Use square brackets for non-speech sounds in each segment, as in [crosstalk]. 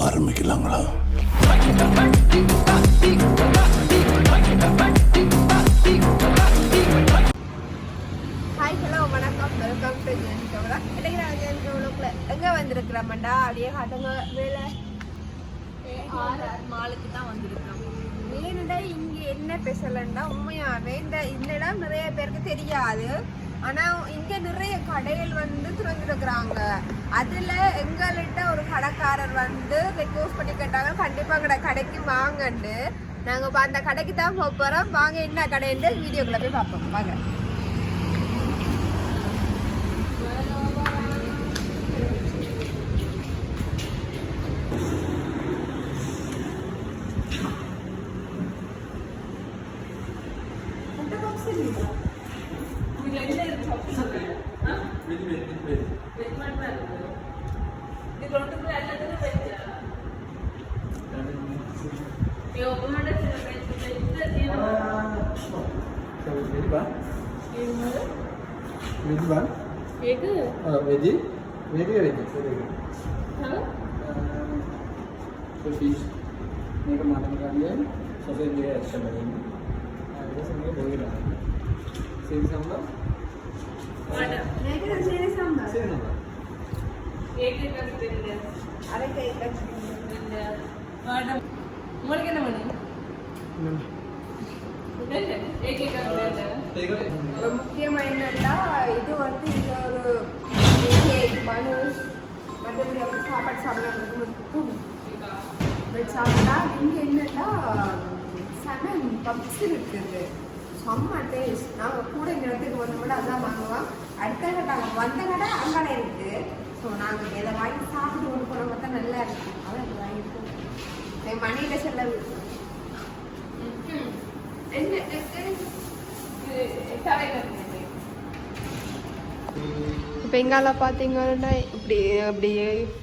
ஆரம்பிக்கலாங்களா? Hi hello வணக்கம். Welcome to ஜென்கோவரா இன்னைக்கு நான் ஜென்கோவலுக்குள்ள எங்கே வந்திருக்கிறோம்டா? அப்படியே காட்டுங்க வேலை. மாலுக்கு தான் வந்திருக்கோம். வேணுடா இங்கே என்ன ஸ்பெஷல்ண்டா உண்மையாவே இந்த இந்த இடம் நிறைய பேருக்கு தெரியாது. ஆனால் இங்கே நிறைய கடைகள் வந்து துறந்துருக்குறாங்க. அதில் எங்கள்கிட்ட ஒரு கடைக்காரர் வந்து ரெக்வஸ்ட் பண்ணி கேட்டாங்க கண்டிப்பாக கடை கடைக்கு வாங்கன்னு நாங்கள் இப்போ அந்த கடைக்கு தான் போக போகிறோம் வாங்க என்ன கடைன்னு வீடியோக்குள்ளே போய் பார்ப்போம். வாங்க. వెజ్ బా veg veg veg veg so fish మీకు మటన్ కానీ సొసైటీ ఇష్టపడింది భోగిరా సేమ్ సాంబార్ అరే உங்களுக்கு என்ன வேணும்? ஒரு முக்கியமாக என்னன்னா இது வந்து இது ஒரு மனுஷ் மற்றபடி அவர் சாப்பாடு சாப்பிடலாம் சாப்பிட்டா இங்கே என்னன்னா சனம் பப்ஸ் இருக்குது. செம்ம டேஸ்ட் நாங்கள் கூட இந்த இடத்துக்கு வந்த கூட அதான் வாங்குவோம். அடுத்த கடை நாங்கள் வந்த கடை அங்கடை இருக்குது ஸோ நாங்கள் இதை வாங்கி சாப்பிட்டு கொண்டு போன பார்த்தா நல்லா இருக்கும் அதான் செல்லவு என்ன இப்போ எங்கால பார்த்தீங்கன்னா இப்படி இப்படி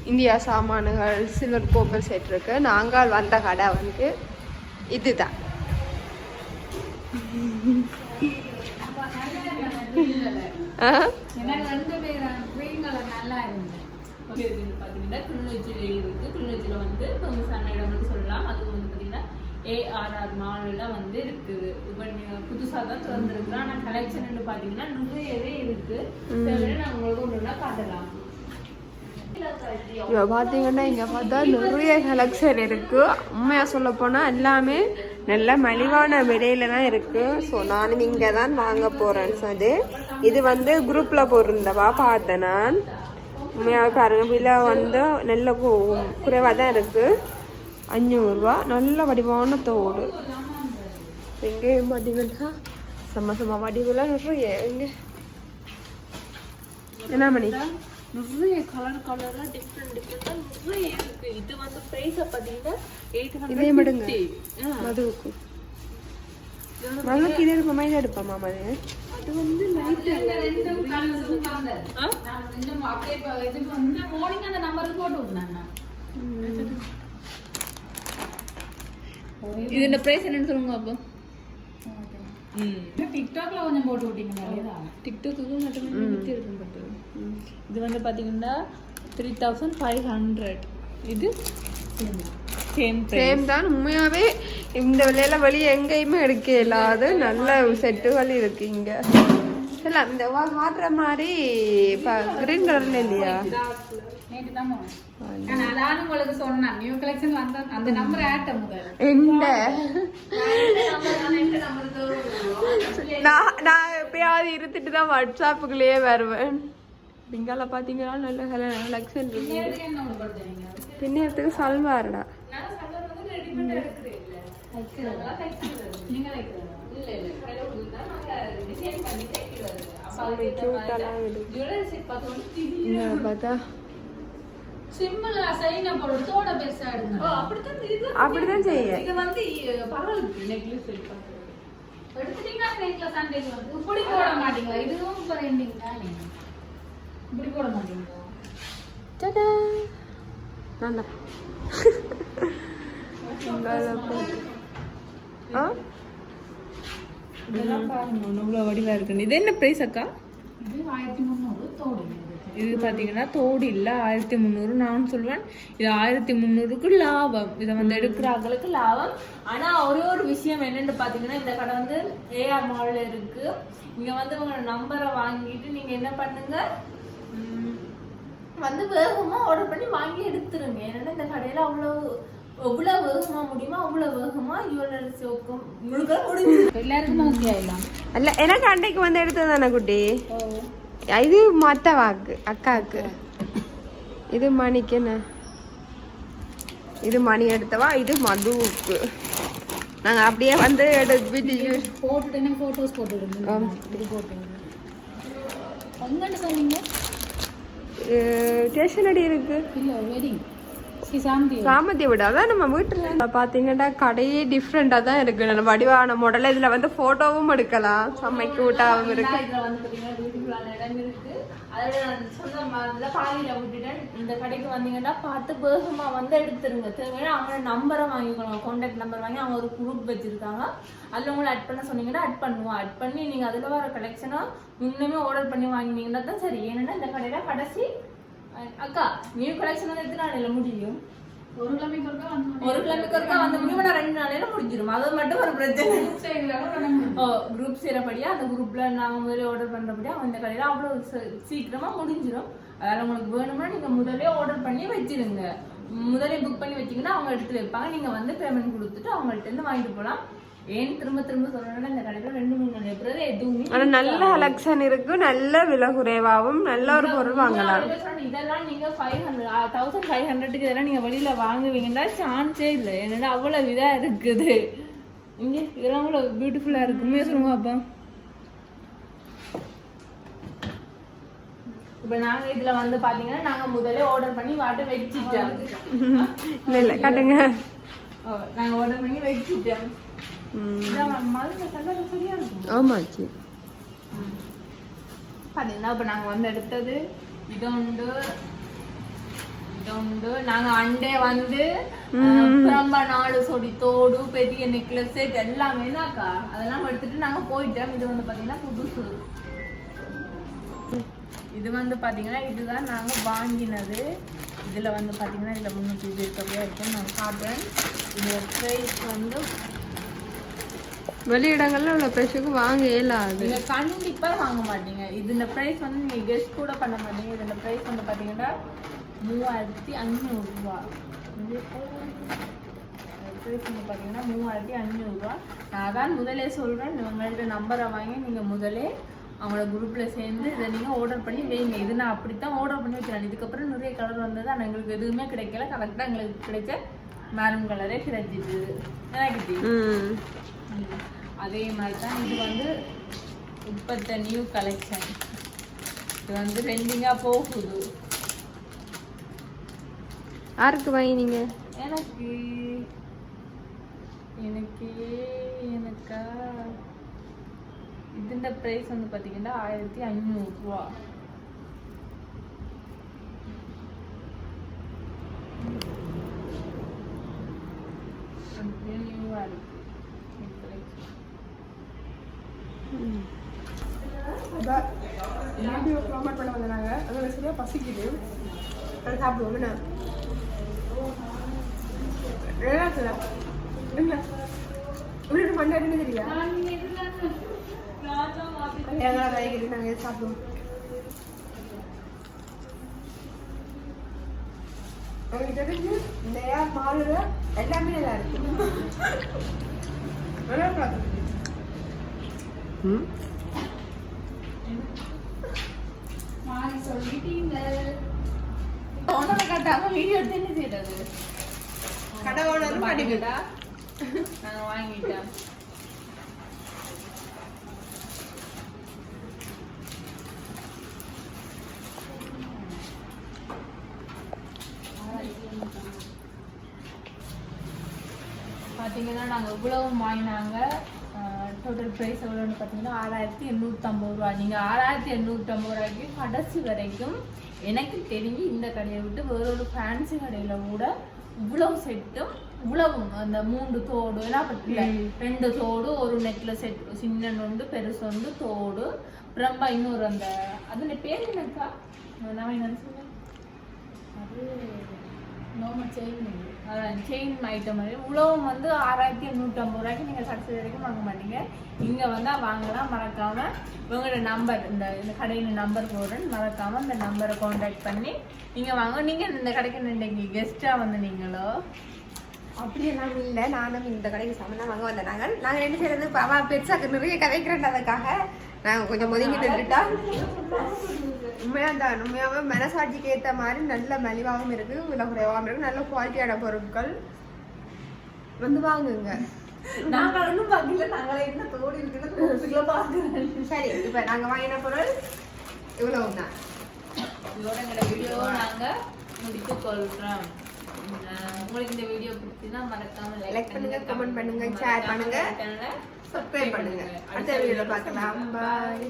இந்தியா சாமான்கள் சில்வர் கோப்பர் செட் இருக்கு. நாங்கள் வந்த கடை வந்து இதுதான். ஆ? பாத்தீங்கன்னா கிளிநொச்சியில இருக்கு. கிளிநொச்சியில வந்து ஃபேமஸான இடம் வந்து சொல்லலாம். அதுக்கு வந்து பாத்தீங்கன்னா ARR mall எல்லாம் வந்து இருக்குது. இப்ப நீங்க புதுசா தான் திறந்திருக்கு. ஆனா collection ன்னு பாத்தீங்கன்னா நிறையவே இருக்கு. சரி, நான் உங்களுக்கு ஒண்ணா காட்டலாம். இங்க பார்த்தீங்கன்னா இங்கே பார்த்தா நிறைய கலெக்ஷன் இருக்கு உண்மையாக சொல்ல போனால் எல்லாமே நல்ல மலிவான விலையில தான் இருக்கு ஸோ நானும் இங்கே தான் வாங்க போறேன் அது இது வந்து குரூப்பில் போட்டிருந்தவா பார்த்தேன் நான் உண்மையாக பாருங்க விலை வந்து நல்ல குறைவாக தான் இருக்கு. அஞ்சூறுரூவா நல்ல வடிவான தோடு. எங்கேயும் பார்த்தீங்கன்னா செம்ம செம்ம வடிவுலாம் நிறைய எங்க? என்ன மணி? நிறைய கலர் கலரா டிஃப்ரெண்ட் டிஃப்ரெண்டா நிறைய இருக்கு. இது வந்து பிரைஸ் பாத்தீங்கன்னா எயிட் இதே மடுங்க மதுவுக்கு. மதுவுக்கு இதே இருப்போமா இதை எடுப்போமா மது அது வந்து நைட் ரெண்டும் கலர்ஸ் இன்னும் அப்படியே இப்ப இது வந்து மார்னிங் அந்த நம்பருக்கு போட்டு விட்டாங்க இது இந்த பிரைஸ் என்னன்னு சொல்லுங்க அப்போ. டிக்டாக்ல கொஞ்சம் போட்டு விட்டீங்க டிக்டாக்கு மட்டுமே இருக்கும் பட்டு இது வந்து பாத்தீங்கன்னா த்ரீ தௌசண்ட் ஃபைவ் ஹண்ட்ரட் இது? சேம் சேம் தான். உண்மையாவே இந்த விலையில வெளியே எங்கேயுமே எடுக்க இல்லாத நல்ல செட்டுகள் இருக்கு இங்க. இல்ல அந்த வா- காட்டுற மாதிரி கிரீன் கலர்ல இல்லையா? நான் உங்களுக்கு சொன்னேன். நியூ கலெக்ஷன் வந்த அந்த நம்பர் ஆட்ட முதல். இந்த நான் நான் எப்பயாவது இருந்துட்டு தான் வாட்ஸ்அப்புக்குள்ளேயே வருவேன். பிங்கால பாத்தீங்கன்னா நல்ல கலெக்ஷன் இருக்கு. என்ன ஒன்று படுத்துறீங்க பின்னத்துக்கு சல்வார்டா நீங்க வைக்கிறீங்க இல்ல இல்ல கையில கொடுத்தா நாங்க டிசைன் பண்ணி தைக்கிறது. கியூட்டாலாம் இருக்கு ஜுவல்லரி செட் பார்த்தோம் இங்க பார்த்தா சிம்பிள் சைனா போடு தோட பெருசா எடுங்க. அப்படித்தான் இது அப்படிதான் செய்ய. இது வந்து பரவாயில்ல. நெக்லஸ் செட் பண்றது எடுத்துட்டீங்கன்னா நெக்லஸ் இப்படி போட மாட்டீங்களா? இதுவும் இப்போ ரெண்டிங் தானே. இப்படி போட மாட்டீங்களா? டடா. நான் [laughs] ஆ இவ்வளோ வடிவா இருக்கு இது என்ன பிரைஸ் அக்கா? இது முந்நூறு தோடு இது பாத்தீங்கன்னா தோடு இல்ல ஆயிரத்தி முந்நூறு. நான் சொல்லுவேன் இது ஆயிரத்தி முந்நூறுக்கு லாபம். இதை வந்து எடுக்கிறாங்களுக்கு லாபம். ஆனா ஒரே ஒரு விஷயம் என்னன்னு பாத்தீங்கன்னா இந்த கடை வந்து ஏஆர் மால்ல இருக்கு. இங்க வந்து உங்க நம்பரை வாங்கிட்டு நீங்க என்ன பண்ணுங்க? வந்து வேகமா ஆர்டர் பண்ணி வாங்கி எடுத்துருங்க. ஏன்னா இந்த கடையில அவ்வளவு எவ்வளவு வேகமா முடியுமோ அவ்வளவு வேகமா இவ்வளவு சோக்கும் முழுக்க முடிஞ்சு எல்லாருக்கும் ஓகே ஆயிடலாம். அல்ல எனக்கு அன்றைக்கு வந்து எடுத்தது தானே குட்டி இது மத்தவாக்கு அக்காவுக்கு. இது மணிக்கு என்ன? இது மணி எடுத்தவா? இது மதுவுக்கு. நாங்க அப்படியே வந்து எடுத்து போட்டுட்டு போட்டோஸ் போட்டுருங்க ஆம். இப்படி போட்டுருங்க எங்கன்னு சொன்னீங்க? ஸ்டேஷனரி இருக்கு. இல்ல வெட்டிங் சாமந்தியை விட அதான் நம்ம வீட்டுல. பாத்தீங்கன்னா கடையே டிஃப்ரெண்டா தான் இருக்கு. நல்ல வடிவான மாடல் இதுல வந்து போட்டோவும் எடுக்கலாம். செம்ம கியூட்டாவும் இருக்கு. இந்த கடைக்கு வந்தீங்கன்னா பார்த்து வேகமா வந்து எடுத்துருங்க. தேவையான அவங்களோட நம்பரை வாங்கிக்கணும் கான்டாக்ட் நம்பர் வாங்கி அவங்க ஒரு குரூப் வச்சிருக்காங்க. அதுல உங்களை அட் பண்ண சொன்னீங்கன்னா அட் பண்ணுவோம். அட் பண்ணி நீங்க அதுல வர கலெக்ஷனா முன்னுமே ஆர்டர் பண்ணி வாங்கினீங்கன்னா தான் சரி. ஏன்னா இந்த கடையில கடைசி அக்கா நியூ கலெக்ஷன் வந்து எத்தனை நாளையில முடியும்? ஒரு கிழமைக்கு ஒருக்கா வந்து ஒரு கிழமைக்கு ஒருக்கா வந்து முடியும். ஆனா ரெண்டு நாளையில முடிஞ்சிரும். அது மட்டும் ஒரு பிரச்சனை ஓ குரூப் சேரப்படியா அந்த குரூப்ல நாங்க முதல்ல ஆர்டர் பண்றபடியா அந்த கடையில அவ்வளவு சீக்கிரமா முடிஞ்சிடும் அதனால உங்களுக்கு வேணும்னா நீங்க முதல்ல ஆர்டர் பண்ணி வச்சிருங்க. முதல்ல புக் பண்ணி வச்சீங்கன்னா அவங்க எடுத்து வைப்பாங்க. நீங்க வந்து பேமெண்ட் கொடுத்துட்டு அவங்கள்ட்ட இருந்து வாங்கிட்டு போலாம். ஏன் திரும்ப திரும்ப சொல்லணும்னா இந்த கடையில ரெண்டு மூணு நாள் எப்படியாவது எதுவுமே ஆனா நல்ல கலெக்ஷன் இருக்கு. நல்ல விலை குறைவாகவும் நல்ல ஒரு பொருள் வாங்கலாம். இதெல்லாம் நீங்க ஃபைவ் ஹண்ட்ரட் தௌசண்ட் ஃபைவ் ஹண்ட்ரடுக்கு இதெல்லாம் நீங்க வெளியில வாங்குவீங்கன்னா சான்ஸே இல்லை. என்னடா அவ்வளவு இதா இருக்குது. இங்க இதெல்லாம் அவ்வளவு பியூட்டிஃபுல்லா இருக்குமே சொல்லுங்க அப்பா. இப்ப நாங்க இதுல வந்து பாத்தீங்கன்னா நாங்க முதல்ல ஆர்டர் பண்ணி வாட்ட வச்சுட்டோம் இல்ல இல்ல காட்டுங்க. ஓ, நாங்க ஆர்டர் பண்ணி வச்சுட்டோம் ஆமாச்சு பாத்தீங்கன்னா இப்ப நாங்க வந்து எடுத்தது அண்டே வந்து பிரம்ப நாடு சொடி தோடு பெரிய நெக்லஸ் எல்லாமே அதெல்லாம் எடுத்துட்டு நாங்க போயிட்டோம். இது வந்து பாத்தீங்கன்னா புதுசு. இது வந்து பாத்தீங்கன்னா இதுதான் நாங்க வாங்கினது. இதுல வந்து பாத்தீங்கன்னா இதுல முன்னூத்தி இது இருக்கவே இருக்கு நான் காட்டுறேன். இதோட ப்ரைஸ் வந்து வெளியிடங்கள்ல உள்ள ப்ரைஸுக்கு வாங்க இயலாது நீங்க கண்டிப்பா வாங்க மாட்டீங்க. இது இந்த பிரைஸ் வந்து நீங்க கெஸ்ட் கூட பண்ண மாட்டீங்க. இது இந்த பிரைஸ் வந்து பாத்தீங்கன்னா மூவாயிரத்தி அஞ்சூறு ரூபாய் பிரைஸ் வந்து பாத்தீங்கன்னா மூவாயிரத்தி அஞ்சூறு ரூபாய் நான் அதான் முதலே சொல்றேன். உங்கள்ட்ட நம்பரை வாங்கி நீங்க முதலே அவங்களோட குரூப்ல சேர்ந்து இதை நீங்க ஆர்டர் பண்ணி வைங்க. இது நான் அப்படித்தான் ஆர்டர் பண்ணி வச்சிருக்கேன். இதுக்கப்புறம் நிறைய கலர் வந்தது. ஆனால் எங்களுக்கு எதுவுமே கிடைக்கல. கரெக்டாக எங்களுக்கு கிடைச்ச மேரூன் கலரே கிடைச்சிது. எனக்கு. அதே மாதிரி தான் இது வந்து இப்பத்த நியூ கலெக்ஷன் இது வந்து ட்ரெண்டிங்காக போகுது. யாருக்கு வாங்கினீங்க? எனக்கு எனக்கு எனக்கா இதுன்ற ப்ரைஸ் வந்து பார்த்தீங்கன்னா ஆயிரத்தி ஐநூறுரூவா நியூவாக இருக்கு வீடியோ ப்ரோமோட் பண்ண வந்தாங்க அதோட பசிக்குது அது சாப்பிடுவோம் என்ன பண்ணாருன்னு தெரியல எங்களை வரைக்கும் நாங்கள் எது சாப்பிடுவோம்? எல்லாமே நல்லா இருக்கு. நல்லா இருக்கு. ம்? ஓனரை காட்டாம வீடியோ எடுத்து என்ன செய்யறது? கடை ஓனரும் படிக்கட்டா பாத்தீங்களா நாங்க பார்த்தீங்கன்னா நாங்கள் இவ்வளவும் வாங்கினாங்க. டோட்டல் ப்ரைஸ் எவ்வளோன்னு பார்த்தீங்கன்னா ஆறாயிரத்தி எண்ணூற்றம்பது ரூபா நீங்கள் ஆறாயிரத்தி எண்ணூற்றம்பது ரூபாய்க்கு கடைசி வரைக்கும் எனக்கு தெரிஞ்சு இந்த கடையை விட்டு வேற ஒரு ஃபேன்சி கடையில் கூட இவ்வளவு செட்டும் இவ்வளவும் அந்த மூன்று தோடு எல்லாம் ரெண்டு தோடு ஒரு நெக்ல செட் சின்ன நொண்டு பெருசு ஒன்று தோடு ரொம்ப இன்னொரு அந்த அதோட பேர் என்னக்கா? நான் என்ன சொல்லுவேன் அது ஆமாம் செயின் செயின் ஐட்டம் மாதிரி. உழவும் வந்து ஆறாயிரத்தி நூற்றம்பது ரூபாய்க்கு நீங்கள் கடைசி வரைக்கும் வாங்க மாட்டீங்க. இங்கே வந்தால் வாங்கலாம் மறக்காமல் உங்களோட நம்பர் இந்த இந்த கடையின் நம்பர் போடுறேன். மறக்காமல் இந்த நம்பரை காண்டாக்ட் பண்ணி நீங்கள் வாங்க. நீங்கள் இந்த கடைக்கு இன்றைக்கு கெஸ்ட்டாக வந்தீங்களோ அப்படியெல்லாம் இல்லை நானும் இந்த கடைக்கு சமந்தான் வாங்க வந்தேன். நாங்கள் நாங்கள் ரெண்டு பேர் பெருசாக நிறைய கதைக்கிறேன் அதுக்காக. நாங்கள் கொஞ்சம் ஒதுங்கிட்டு இருக்கிட்டோம் உண்மையாக தான் உண்மையாகவே மனசாட்சிக்கு ஏற்ற மாதிரி நல்ல மலிவாகவும் இருக்குது விலை குறைவாகவும் இருக்குது நல்ல குவாலிட்டியான பொருட்கள். வந்து வாங்குங்க. நாங்கள் ஒன்றும் பார்க்கல நாங்களே என்ன தோடி இருக்குன்னு பார்க்குறோம். சரி இப்போ நாங்கள் வாங்கின பொருள் இவ்வளோ தான் இதோட எங்களோட வீடியோ நாங்கள் முடித்து கொள்கிறோம் உங்களுக்கு இந்த வீடியோ பிடிச்சிருந்தா மறக்காம லைக் பண்ணுங்க கமெண்ட் பண்ணுங்க ஷேர் பண்ணுங்க சப்ஸ்கிரைப் பண்ணுங்க. அடுத்த வீடியோல பார்க்கலாம். பாய்